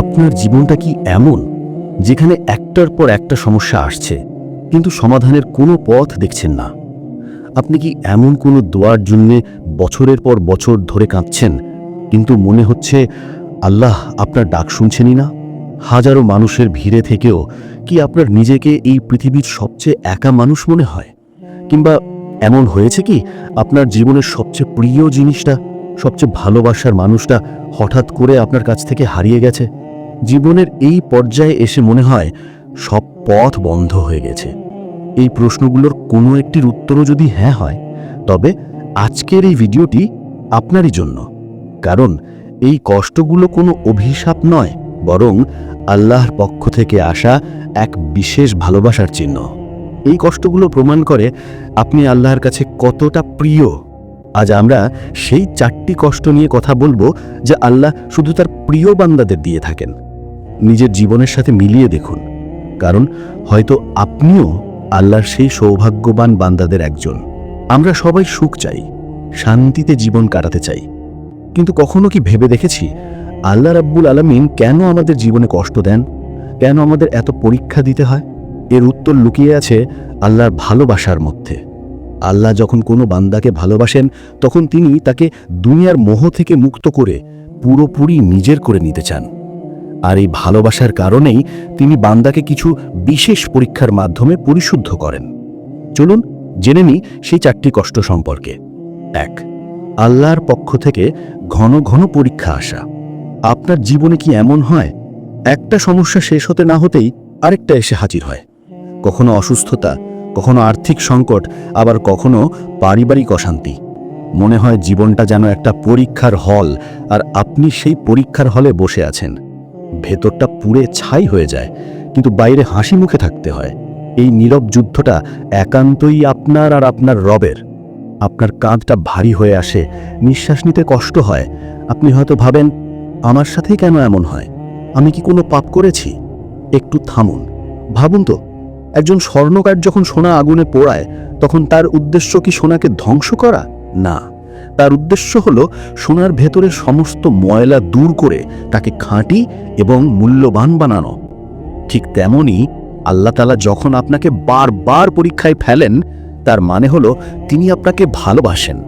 আপনার জীবনটা কি এমন যেখানে একটার পর একটা সমস্যা আসছে, কিন্তু সমাধানের কোনো পথ দেখছেন না? আপনি কি এমন কোনো দোয়ার জন্যে বছরের পর বছর ধরে কাঁদছেন, কিন্তু মনে হচ্ছে আল্লাহ আপনার ডাক শুনছেনই না? হাজারো মানুষের ভিড়ে থেকেও কি আপনার নিজেকে এই পৃথিবীর সবচেয়ে একা মানুষ মনে হয়? কিংবা এমন হয়েছে কি আপনার জীবনের সবচেয়ে প্রিয় জিনিসটা? সবচেয়ে ভালোবাসার মানুষটা হঠাৎ করে আপনার কাছ থেকে হারিয়ে গেছে? জীবনের এই পর্যায়ে এসে মনে হয় সব পথ বন্ধ হয়ে গেছে। এই প্রশ্নগুলোর কোনো একটির উত্তরও যদি হ্যাঁ হয়, তবে আজকের এই ভিডিওটি আপনারই জন্য। কারণ এই কষ্টগুলো কোনো অভিশাপ নয়, বরং আল্লাহর পক্ষ থেকে আসা এক বিশেষ ভালোবাসার চিহ্ন। এই কষ্টগুলো প্রমাণ করে আপনি আল্লাহর কাছে কতটা প্রিয়। আজ আমরা সেই চারটি কষ্ট নিয়ে কথা বলব যা আল্লাহ শুধু তার প্রিয় বান্দাদের দিয়ে থাকেন। নিজের জীবনের সাথে মিলিয়ে দেখুন, কারণ হয়তো আপনিও আল্লাহর সেই সৌভাগ্যবান বান্দাদের একজন। আমরা সবাই সুখ চাই, শান্তিতে জীবন কাটাতে চাই। কিন্তু কখনো কি ভেবে দেখেছি, আল্লাহ রাব্বুল আলমিন কেন আমাদের জীবনে কষ্ট দেন? কেন আমাদের এত পরীক্ষা দিতে হয়? এর উত্তর লুকিয়ে আছে আল্লাহর ভালোবাসার মধ্যে। আল্লাহ যখন কোনো বান্দাকে ভালোবাসেন, তখন তিনি তাকে দুনিয়ার মোহ থেকে মুক্ত করে পুরোপুরি নিজের করে নিতে চান। আর এই ভালোবাসার কারণেই তিনি বান্দাকে কিছু বিশেষ পরীক্ষার মাধ্যমে পরিশুদ্ধ করেন। চলুন জেনে নিই সেই চারটি কষ্ট সম্পর্কে। এক, আল্লাহর পক্ষ থেকে ঘন ঘন পরীক্ষা আসা। আপনার জীবনে কি এমন হয়? একটা সমস্যা শেষ হতে না হতেই আরেকটা এসে হাজির হয়। কখনো অসুস্থতা কখনো আর্থিক সংকট, আবার কখনো পারিবারিক অশান্তি। মনে হয় জীবনটা যেন একটা পরীক্ষার হল, আর আপনি সেই পরীক্ষার হলে বসে আছেন। ভেতরটা পুড়ে ছাই হয়ে যায়, কিন্তু বাইরে হাসি মুখে থাকতে হয়। এই নীরব যুদ্ধটা একান্তই আপনার আর আপনার রবের। আপনার কাঁধটা ভারী হয়ে আসে, নিঃশ্বাস নিতে কষ্ট হয়। আপনি হয়তো ভাবেন, আমার সাথেই কেন এমন হয়? আমি কি কোনো পাপ করেছি? একটু থামুন, ভাবুন তো। একজন স্বর্ণকার যখন সোনা আগুনে পোড়ায়, তখন তার উদ্দেশ্য কি সোনাকে ধ্বংস করা? না। তার উদ্দেশ্য হল সোনার ভেতরে সমস্ত ময়লা দূর করে তাকে খাঁটি এবং মূল্যবান বানানো। ঠিক তেমনই আল্লাহ তালা যখন আপনাকে বারবার পরীক্ষায় ফেলেন, তার মানে হলো তিনি আপনাকে ভালোবাসেন।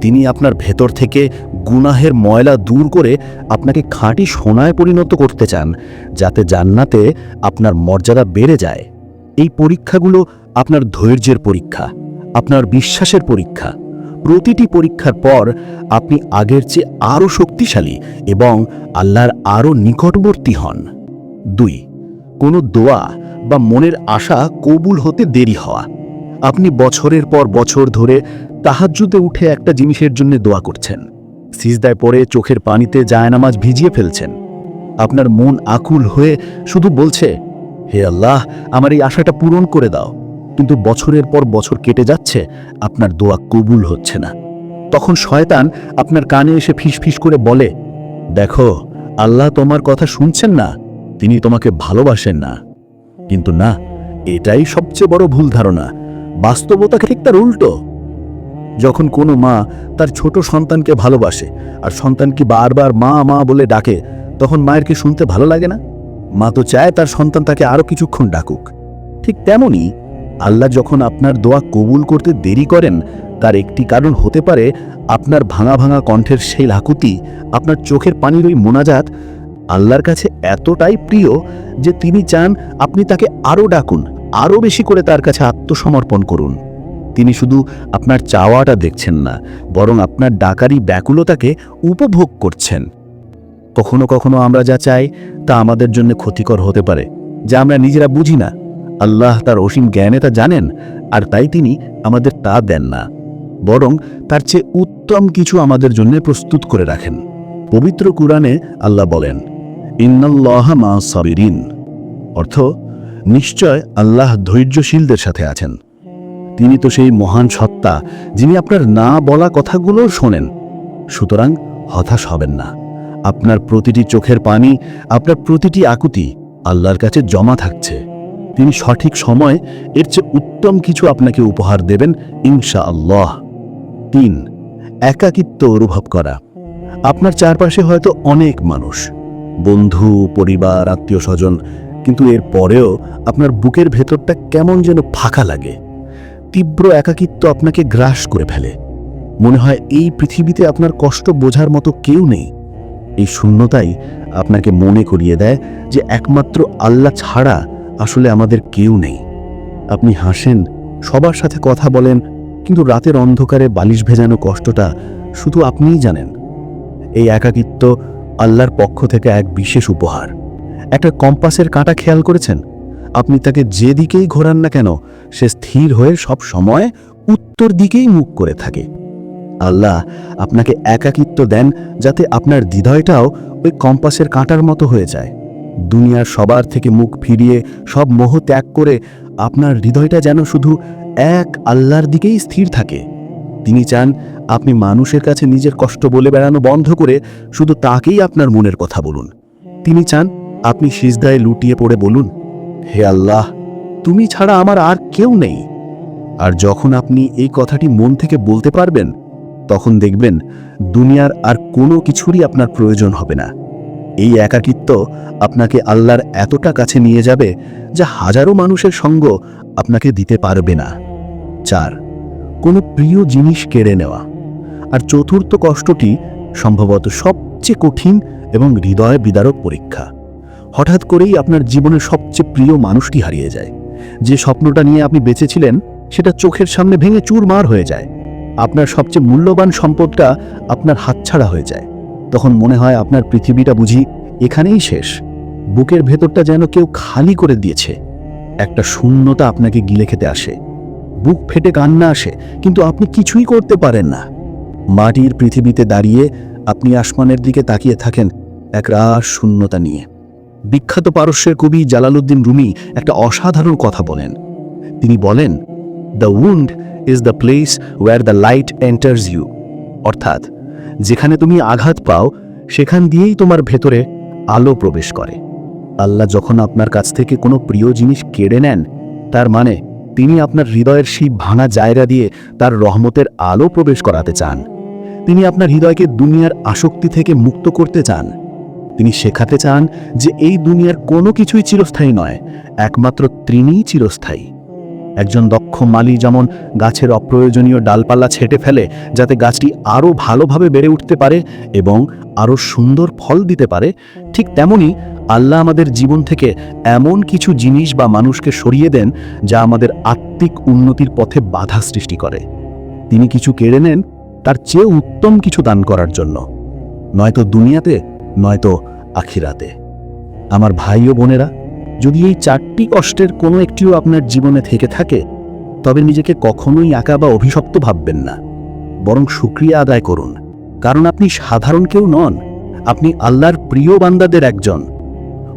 তিনি আপনার ভেতর থেকে গুনাহের ময়লা দূর করে আপনাকে খাঁটি সোনায় পরিণত করতে চান, যাতে জান্নাতে আপনার মর্যাদা বেড়ে যায়। এই পরীক্ষাগুলো আপনার ধৈর্যের পরীক্ষা, আপনার বিশ্বাসের পরীক্ষা। প্রতিটি পরীক্ষার পর আপনি আগের চেয়ে আরও শক্তিশালী এবং আল্লাহর আরও নিকটবর্তী হন। দুই, কোনো দোয়া বা মনের আশা কবুল হতে দেরি হওয়া। আপনি বছরের পর বছর ধরে তাহাজ্জুদে উঠে একটা জিনিসের জন্য দোয়া করছেন। সিজদায় পড়ে চোখের পানিতে জায়নামাজ ভিজিয়ে ফেলছেন। আপনার মন আকুল হয়ে শুধু বলছে হে আল্লাহ, আমার এই আশাটা পূরণ করে দাও। কিন্তু বছরের পর বছর কেটে যাচ্ছে, আপনার দোয়া কবুল হচ্ছে না। তখন শয়তান আপনার কানে এসে ফিসফিস করে বলে, দেখো, আল্লাহ তোমার কথা শুনছেন না, তিনি তোমাকে ভালোবাসেন না। কিন্তু না, এটাই সবচেয়ে বড় ভুল ধারণা। বাস্তবতা ঠিক তার উল্টো। যখন কোনো মা তার ছোট সন্তানকে ভালোবাসে, আর সন্তান কি বারবার মা মা বলে ডাকে, তখন মায়ের কি শুনতে ভালো লাগে না? মা তো চায় তার সন্তান তাকে আরও কিছুক্ষণ ডাকুক। ঠিক তেমনই আল্লাহ যখন আপনার দোয়া কবুল করতে দেরি করেন, তার একটি কারণ হতে পারে আপনার ভাঙা ভাঙা কণ্ঠের সেই লাকুতি, আপনার চোখের পানির ওই মোনাজাত। আল্লাহর কাছে এতটাই প্রিয় যে তিনি চান আপনি তাকে আরও ডাকুন আরও বেশি করে তার কাছে আত্মসমর্পণ করুন। তিনি শুধু আপনার চাওয়াটা দেখছেন না, বরং আপনার ডাকারি ব্যাকুলতাকে উপভোগ করছেন। কখনো কখনো আমরা যা চাই তা আমাদের জন্য ক্ষতিকর হতে পারে, যা আমরা নিজেরা বুঝি না। আল্লাহ তার অসীম জ্ঞানে তা জানেন, আর তাই তিনি আমাদের তা দেন না। বরং তার চেয়ে উত্তম কিছু আমাদের জন্য প্রস্তুত করে রাখেন। পবিত্র কুরআনে আল্লাহ বলেন, ইন্নাল্লাহ মা সাবিরিন। অর্থ, নিশ্চয় আল্লাহ ধৈর্যশীলদের সাথে আছেন। তিনি তো সেই মহান সত্তা যিনি আপনার না বলা কথাগুলো শোনেন। সুতরাং হতাশ হবেন না। আপনার প্রতিটি চোখের পানি, আপনার প্রতিটি আকুতি আল্লাহর কাছে জমা থাকছে। তিনি সঠিক সময় এর চেয়ে উত্তম কিছু আপনাকে উপহার দেবেন ইনশা আল্লাহ তিন, একাকিত্ব অনুভব করা। আপনার চারপাশে হয়তো অনেক মানুষ, বন্ধু, পরিবার আত্মীয় স্বজন কিন্তু এর পরেও আপনার বুকের ভেতরটা কেমন যেন ফাঁকা লাগে। তীব্র একাকিত্ব আপনাকে গ্রাস করে ফেলে। মনে হয় এই পৃথিবীতে আপনার কষ্ট বোঝার মতো কেউ নেই। এই শূন্যতাই আপনাকে মনে করিয়ে দেয় যে একমাত্র আল্লাহ ছাড়া আসলে আমাদের কেউ নেই। আপনি হাসেন, সবার সাথে কথা বলেন, কিন্তু রাতের অন্ধকারে বালিশ ভেজানো কষ্টটা শুধু আপনিই জানেন। এই একাকিত্ব আল্লাহর পক্ষ থেকে এক বিশেষ উপহার। একটা কম্পাসের কাঁটা খেয়াল করেছেন? আপনি তাকে যেদিকেই ঘোরান না কেন, সে স্থির হয়ে সব সময় উত্তর দিকেই মুখ করে থাকে। আল্লাহ আপনাকে একাকিত্ব দেন যাতে আপনার হৃদয়টাও ওই কম্পাসের কাঁটার মতো হয়ে যায়। দুনিয়ার সবার থেকে মুখ ফিরিয়ে সব মোহ ত্যাগ করে আপনার হৃদয়টা যেন শুধু এক আল্লাহর দিকেই স্থির থাকে। তিনি চান আপনি মানুষের কাছে নিজের কষ্ট বলে বেড়ানো বন্ধ করে শুধু তাকেই আপনার মনের কথা বলুন। তিনি চান আপনি সিজদায় লুটিয়ে পড়ে বলুন, হে আল্লাহ, তুমি ছাড়া আমার আর কেউ নেই। আর যখন আপনি এই কথাটি মন থেকে বলতে পারবেন তখন দেখবেন দুনিয়ার আর কোনো কিছুরই আপনার প্রয়োজন হবে না। এই একাকিত্ব আপনাকে আল্লাহর এতটা কাছে নিয়ে যাবে যা হাজারো মানুষের সঙ্গ আপনাকে দিতে পারবে না। চার, কোনো প্রিয় জিনিস কেড়ে নেওয়া। আর চতুর্থ কষ্টটি সম্ভবত সবচেয়ে কঠিন এবং হৃদয় বিদারক পরীক্ষা। হঠাৎ করেই আপনার জীবনের সবচেয়ে প্রিয় মানুষটি হারিয়ে যায়। যে স্বপ্নটা নিয়ে আপনি বেঁচেছিলেন, সেটা চোখের সামনে ভেঙে চুরমার হয়ে যায়। আপনার সবচেয়ে মূল্যবান সম্পদটা আপনার হাতছাড়া হয়ে যায়। তখন মনে হয় আপনার পৃথিবীটা বুঝি এখানেই শেষ। বুকের ভেতরটা যেন কেউ খালি করে দিয়েছে। একটা শূন্যতা আপনাকে গিলে খেতে আসে। বুক ফেটে কান্না আসে, কিন্তু আপনি কিছুই করতে পারেন না। মাটির পৃথিবীতে দাঁড়িয়ে আপনি আসমানের দিকে তাকিয়ে থাকেন এক রাস শূন্যতা নিয়ে। বিখ্যাত পারস্যের কবি জালালউদ্দিন রুমি একটা অসাধারণ কথা বলেন। তিনি বলেন the wound is the place where the light enters you অর্থাৎ, যেখানে তুমি আঘাত পাও, সেখান দিয়েই তোমার ভেতরে আলো প্রবেশ করে। আল্লাহ যখন আপনার কাছ থেকে কোনো প্রিয় জিনিস কেড়ে নেন, তার মানে তিনি আপনার হৃদয়ের সেই ভাঙা জায়গা দিয়ে তার রহমতের আলো প্রবেশ করাতে চান। তিনি আপনার হৃদয়কে দুনিয়ার আসক্তি থেকে মুক্ত করতে চান। তিনি শেখাতে চান যে এই দুনিয়ার কোনো কিছুই চিরস্থায়ী নয়, একমাত্র তিনিই চিরস্থায়ী। একজন দক্ষ মালি যেমন গাছের অপ্রয়োজনীয় ডালপালা ছেটে ফেলে, যাতে গাছটি আরও ভালোভাবে বেড়ে উঠতে পারে এবং আরও সুন্দর ফল দিতে পারে, ঠিক তেমনি আল্লাহ আমাদের জীবন থেকে এমন কিছু জিনিস বা মানুষকে সরিয়ে দেন যা আমাদের আত্মিক উন্নতির পথে বাধা সৃষ্টি করে। তিনি কিছু কেড়ে নেন, তার চেয়ে উত্তম কিছু দান করার জন্য। নয়তো দুনিয়াতে, নয়তো আখিরাতে। আমার ভাই ও বোনেরা যদি এই চারটি কষ্টের কোনো একটিও আপনার জীবনে থেকে থাকে, তবে নিজেকে কখনোই একা বা অভিশপ্ত ভাববেন না। বরং সুক্রিয়া আদায় করুন। কারণ আপনি সাধারণ কেউ নন, আপনি আল্লাহর প্রিয় বান্দাদের একজন।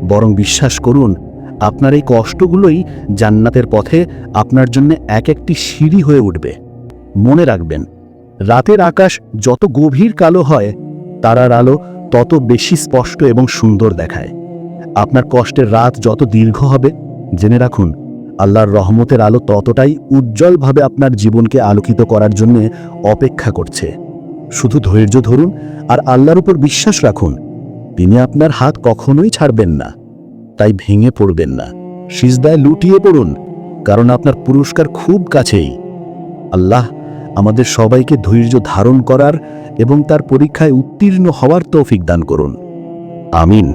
বরং বিশ্বাস করুন, আপনার এই কষ্টগুলোই জান্নাতের পথে আপনার জন্য এক একটি সিঁড়ি হয়ে উঠবে। মনে রাখবেন, রাতের আকাশ যত গভীর কালো হয়, তারার আলো তত বেশি স্পষ্ট এবং সুন্দর দেখায়। আপনার কষ্টের রাত যত দীর্ঘ হবে, জেনে রাখুন, আল্লাহর রহমতের আলো ততটাই উজ্জ্বলভাবে আপনার জীবনকে আলোকিত করার জন্য অপেক্ষা করছে। শুধু ধৈর্য ধরুন আর আল্লাহর উপর বিশ্বাস রাখুন, তিনি আপনার হাত কখনোই ছাড়বেন না, তাই ভেঙে পড়বেন না, সিজদায় লুটিয়ে পড়ুন, কারণ আপনার পুরস্কার খুব কাছেই। আল্লাহ আমাদের সবাইকে ধৈর্য ধারণ করার এবং তার পরীক্ষায় উত্তীর্ণ হওয়ার তৌফিক দান করুন। আমিন।